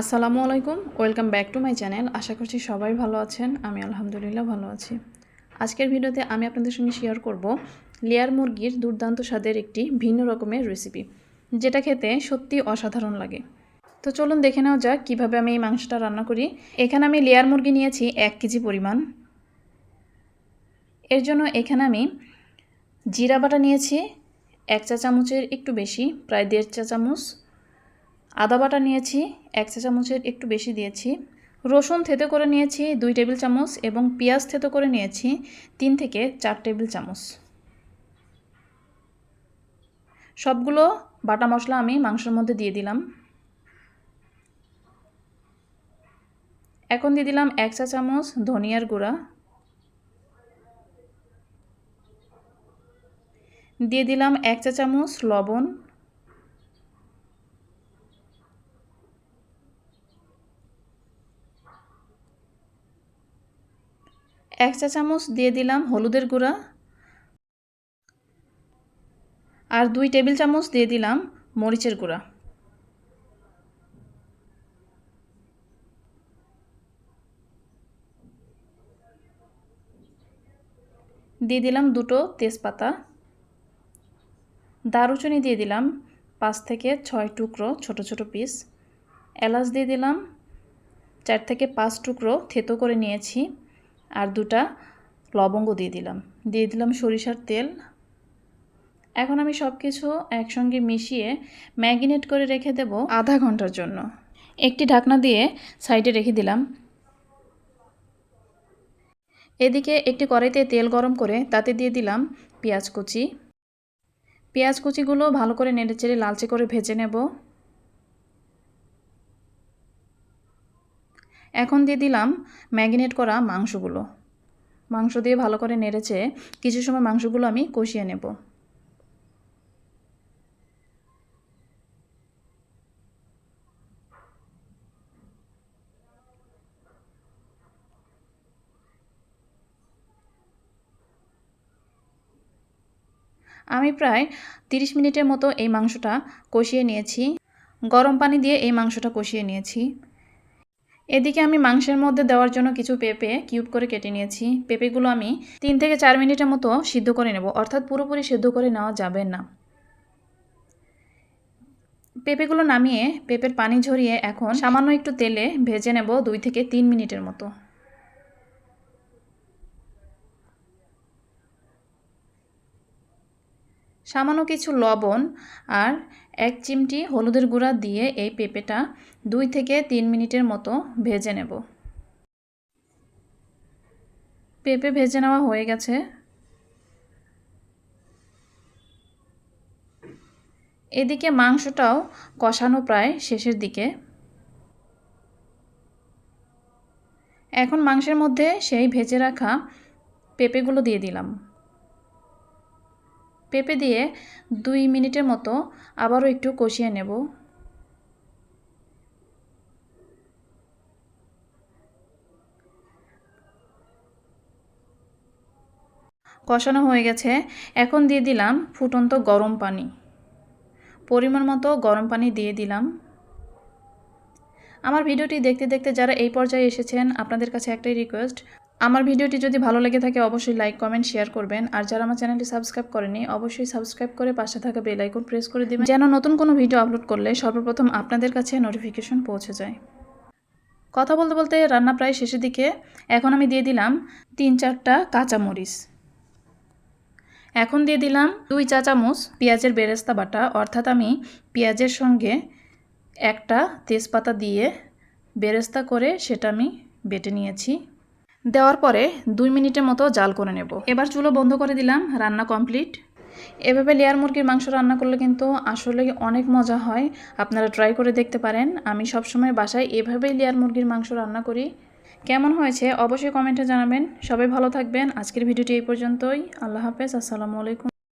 আসসালামু আলাইকুম, welcome back to my channel. আশা করছি সবাই ভালো আছেন, আমি আলহামদুলিল্লাহ ভালো আছি। আজকের ভিডিওতে আমি আপনাদের সঙ্গে শেয়ার করব লেয়ার মুরগির দুর্দান্ত স্বাদের একটি ভিন্ন রকমের রেসিপি যেটা খেতে সত্যি অসাধারণ লাগে। তো চলুন দেখে নেওয়া যাক কীভাবে আমি এই মাংসটা রান্না করি। এখানে আমি লেয়ার মুরগি নিয়েছি এক কেজি পরিমাণ। এর জন্য এখানে আমি জিরা বাটা নিয়েছি, এক চা চামচের একটু বেশি, প্রায় দেড় চা চামচ আদা বাটা নিয়েছি, এক চা চামচের একটু বেশি দিয়েছি। রসুন থেতো করে নিয়েছি, দুই টেবিল চামচ এবং পেঁয়াজ থেতো করে নিয়েছি, তিন থেকে চার টেবিল চামচ। সবগুলো বাটা মশলা আমি মাংসের মধ্যে দিয়ে দিলাম। এখন দিয়ে দিলাম এক চা চামচ ধনিয়ার গুঁড়া। দিয়ে দিলাম এক চা চামচ লবণ। এক চা চামচ দিয়ে দিলাম হলুদের গুঁড়া। আর দুই টেবিল চামচ দিয়ে দিলাম মরিচের গুঁড়া। দিয়ে দিলাম দুটো তেজপাতা। দারুচিনি দিয়ে দিলাম পাঁচ থেকে ছয় টুকরো ছোট ছোট পিস এলাচ দিয়ে দিলাম চার থেকে পাঁচ টুকরো থেতো করে নিয়েছি। আর দুটা লবঙ্গ দিয়ে দিলাম। দিয়ে দিলাম সরিষার তেল। এখন আমি সব কিছু একসঙ্গে মিশিয়ে ম্যাগিনেট করে রেখে দেব আধা ঘণ্টার জন্য। একটি ঢাকনা দিয়ে সাইডে রেখে দিলাম। এদিকে একটি কড়াইতে তেল গরম করে তাতে দিয়ে দিলাম পেঁয়াজ কুচি। পেঁয়াজ কুচিগুলো ভালো করে নেড়েচেড়ে লালচে করে ভেজে নেব। এখন দিয়ে দিলাম ম্যাগিনেট করা মাংসগুলো। মাংস দিয়ে ভালো করে নেড়েছে কিছু সময় মাংসগুলো আমি কষিয়ে নেব। আমি প্রায় 30 মিনিটের মতো এই মাংসটা কষিয়ে নিয়েছি। গরম পানি দিয়ে এই মাংসটা কষিয়ে নিয়েছি। এদিকে আমি মাংসের মধ্যে দেওয়ার জন্য কিছু পেঁপে কিউব করে কেটে নিয়েছি। পেঁপেগুলো আমি তিন থেকে চার মিনিটের মতো সিদ্ধ করে নেব, অর্থাৎ পুরোপুরি সিদ্ধ করে নেওয়া যাবে না। পেঁপেগুলো নামিয়ে পেঁপের পানি ঝরিয়ে এখন সামান্য একটু তেলে ভেজে নেব দুই থেকে তিন মিনিটের মতো। সামান্য কিছু লবণ আর এক চিমটি হলুদের গুঁড়া দিয়ে এই পেঁপেটা দুই থেকে তিন মিনিটের মতো ভেজে নেব। পেঁপে ভেজে নেওয়া হয়ে গেছে। এদিকে মাংসটাও কষানো প্রায় শেষের দিকে। এখন মাংসের মধ্যে সেই ভেজে রাখা পেঁপেগুলো দিয়ে দিলাম। পেঁপে দিয়ে দুই মিনিটের মতো আবারও একটু কষিয়ে নেব। কষানো হয়ে গেছে। এখন দিয়ে দিলাম ফুটন্ত গরম পানি। পরিমাণ মতো গরম পানি দিয়ে দিলাম। আমার ভিডিওটি দেখতে দেখতে যারা এই পর্যায়ে এসেছেন, আপনাদের কাছে একটাই রিকোয়েস্ট আমার ভিডিওটি যদি ভালো লেগে থাকে, অবশ্যই লাইক কমেন্ট শেয়ার করবেন। আর যারা আমার চ্যানেলটি সাবস্ক্রাইব করেনি, অবশ্যই সাবস্ক্রাইব করে পাশে থাকা বেল আইকন প্রেস করে দিবেন। যেন নতুন কোনো ভিডিও আপলোড করলে সর্বপ্রথম আপনাদের কাছে নোটিফিকেশন পৌঁছে যায়। কথা বলতে বলতে রান্না প্রায় শেষের দিকে, এখন আমি দিয়ে দিলাম তিন চারটা কাঁচামরিচ। এখন দিয়ে দিলাম দুই চা চামচ পেঁয়াজের বেরেস্তা বাটা, অর্থাৎ আমি পেঁয়াজের সঙ্গে একটা তেজপাতা দিয়ে বেরেস্তা করে সেটা আমি বেটে নিয়েছি। দেওয়ার পরে দুই মিনিটের মতো জাল করে নেব। এবার চুলো বন্ধ করে দিলাম, রান্না কমপ্লিট। এভাবে লেয়ার মুরগির মাংস রান্না করলে কিন্তু আসলে অনেক মজা হয়। আপনারা ট্রাই করে দেখতে পারেন। আমি সবসময় বাসায় এভাবেই লেয়ার মুরগির মাংস রান্না করি। কেমন হয়েছে অবশ্যই কমেন্টে জানাবেন। সবাই ভালো থাকবেন। আজকের ভিডিওটি এই পর্যন্তই। আল্লাহ হাফেজ। আসসালামু আলাইকুম।